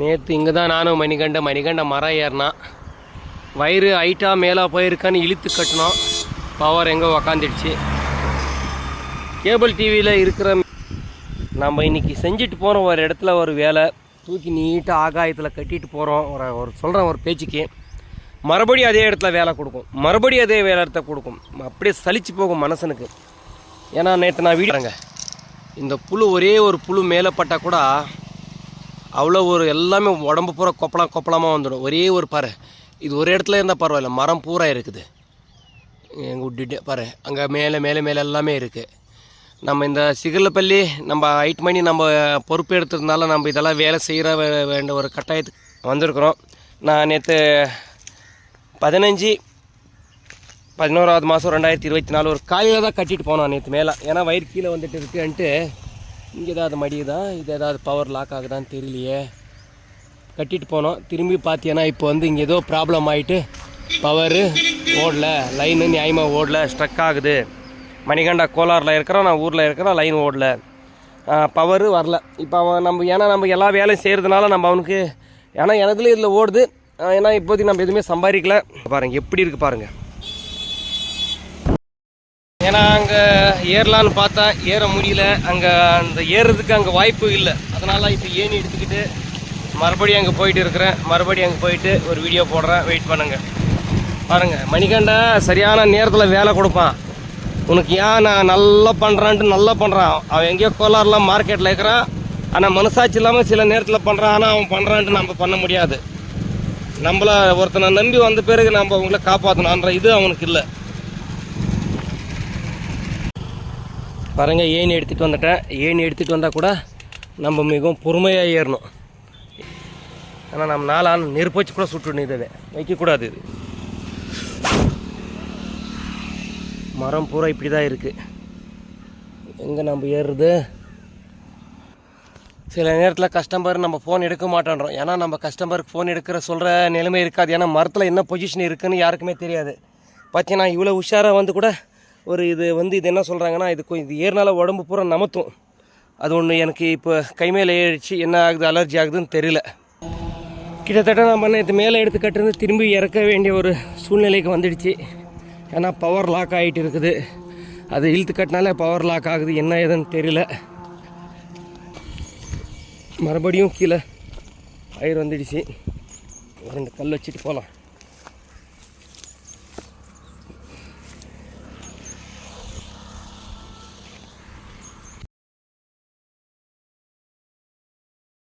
நேற்று இங்கே தான் நானும் மணிகண்ட மணிகண்ட மரம் ஏறினான் வயிறு ஹைட்டாக மேலே போயிருக்கான்னு இழுத்து கட்டினோம். பவர் எங்கே உக்காந்துடுச்சு. கேபிள் டிவியில் இருக்கிற நம்ம இன்னைக்கு செஞ்சுட்டு போகிறோம் ஒரு இடத்துல ஒரு வேலை. தூக்கி நீட்டாக ஆகாயத்தில் கட்டிட்டு போகிறோம் ஒரு ஒரு சொல்கிறேன் ஒரு பேச்சுக்கு. மறுபடியும் அதே இடத்துல வேலை கொடுக்கும். மறுபடியும் அதே வேலை இடத்த கொடுக்கும். அப்படியே சலிச்சு போகும் மனசனுக்கு. ஏன்னா நேற்று நான் வீடுறேங்க இந்த புழு ஒரே ஒரு புழு மேலே பட்டால் கூட அவ்வளோ ஒரு எல்லாமே உடம்பு பூரா கொப்பளம் கொப்பளமாக வந்துடும். ஒரே ஒரு பறை இது ஒரு இடத்துல இருந்தால் பரவாயில்ல. மரம் பூரா இருக்குது. எங்கள் விட்டுட்டு பாரு. அங்கே மேலே மேலே மேலே எல்லாமே இருக்குது நம்ம இந்த சிகர்லப்பள்ளி நம்ம ஹைட் பண்ணி நம்ம பொறுப்பு எடுத்ததுனால நம்ம இதெல்லாம் வேலை செய்கிற வேண்ட ஒரு கட்டாயத்துக்கு வந்திருக்கிறோம். நான் நேற்று பதினஞ்சு பதினோராவது மாதம் ரெண்டாயிரத்தி இருபத்தி நாலு ஒரு காலையில் தான் கட்டிட்டு போனோம் நேற்று மேலே. ஏன்னா வயிறு கீழே வந்துட்டு இருக்குன்ட்டு இங்கே ஏதாவது மடியுதா? இது ஏதாவது பவர் லாக் ஆகுதான்னு தெரியலையே. கட்டிட்டு போனோம். திரும்பி பார்த்தீங்கன்னா இப்போ வந்து இங்கே ஏதோ ப்ராப்ளம் ஆகிட்டு பவரு ஓடல. லைனு நியாயமாக ஓடல. ஸ்ட்ரக் ஆகுது. மணிகண்டா கோலாரில் இருக்கிறோம். நான் ஊரில் இருக்கிறேன். லைன் ஓடல. பவரு வரல. இப்போ அவன் நம்ம ஏன்னா நம்ம எல்லா வேலையும் செய்கிறதுனால நம்ம அவனுக்கு ஏன்னா எனதுலேயும் இதில் ஓடுது. ஏன்னா இப்போதைக்கு நம்ம எதுவுமே சம்பாதிக்கல. பாருங்கள் எப்படி இருக்குது பாருங்கள் ஏன்னா அங்கே ஏறலான்னு பார்த்தா ஏற முடியல. அங்கே அந்த ஏறுறதுக்கு அங்கே வாய்ப்பு இல்லை. அதனால் இப்போ ஏணி எடுத்துக்கிட்டு மறுபடியும் அங்கே போயிட்டு இருக்கிறேன். மறுபடியும் அங்கே போயிட்டு ஒரு வீடியோ போடுறேன். வெயிட் பண்ணுங்கள் பாருங்கள் மணிகண்டா சரியான நேரத்தில் வேலை கொடுப்பான். உனக்கு ஏன் நான் நல்லா பண்ணுறான்ட்டு நல்லா பண்ணுறான் அவன் எங்கேயோ கோலாறுலாம் மார்க்கெட்டில் இருக்கிறான். ஆனால் மனசாட்சி இல்லாமல் சில நேரத்தில் பண்ணுறான் ஆனால் அவன் பண்ணுறான்ட்டு நம்ம பண்ண முடியாது. நம்மள ஒருத்தனை நம்பி வந்த பிறகு நம்ம அவங்கள காப்பாற்றணுன்ற இது அவனுக்கு இல்லை. பாருங்கள் ஏணி எடுத்துகிட்டு வந்துட்டேன். ஏணி எடுத்துகிட்டு வந்தால் கூட நம்ம மிகவும் பொறுமையாக ஏறணும். ஆனால் நம்ம நாளான நெருப்பு வச்சு கூட சுட்டு இது வைக்கக்கூடாது இது. மரம் பூரா இப்படி தான் இருக்குது எங்கே நம்ம ஏறுறது? சில நேரத்தில் கஸ்டமர் நம்ம ஃபோன் எடுக்க மாட்டேன்றோம். ஏன்னா நம்ம கஸ்டமருக்கு ஃபோன் எடுக்கிற சொல்கிற நிலைமை இருக்காது. ஏன்னா மரத்தில் என்ன பொசிஷன் இருக்குதுன்னு யாருக்குமே தெரியாது. பார்த்தீங்கன்னா இவ்வளோ உஷாராக வந்து கூட ஒரு இது வந்து இது என்ன சொல்கிறாங்கன்னா இது கொஞ்சம் இது ஏறினால உடம்பு பூரா நமத்தும். அது ஒன்று எனக்கு இப்போ கை மேலே ஏறிச்சு என்ன ஆகுது அலர்ஜி ஆகுதுன்னு தெரியல. கிட்டத்தட்ட நான் பண்ண இது மேலே எடுத்து கட்டுறது திரும்பி இறக்க வேண்டிய ஒரு சூழ்நிலைக்கு வந்துடுச்சு. ஏன்னா பவர் லாக் ஆகிட்டு இருக்குது. அது இழுத்து கட்டினாலே பவர் லாக் ஆகுது என்ன ஏதுன்னு தெரியல. மறுபடியும் கீழே வயிறு வந்துடுச்சு. ரெண்டு கல் வச்சுட்டு போகலாம்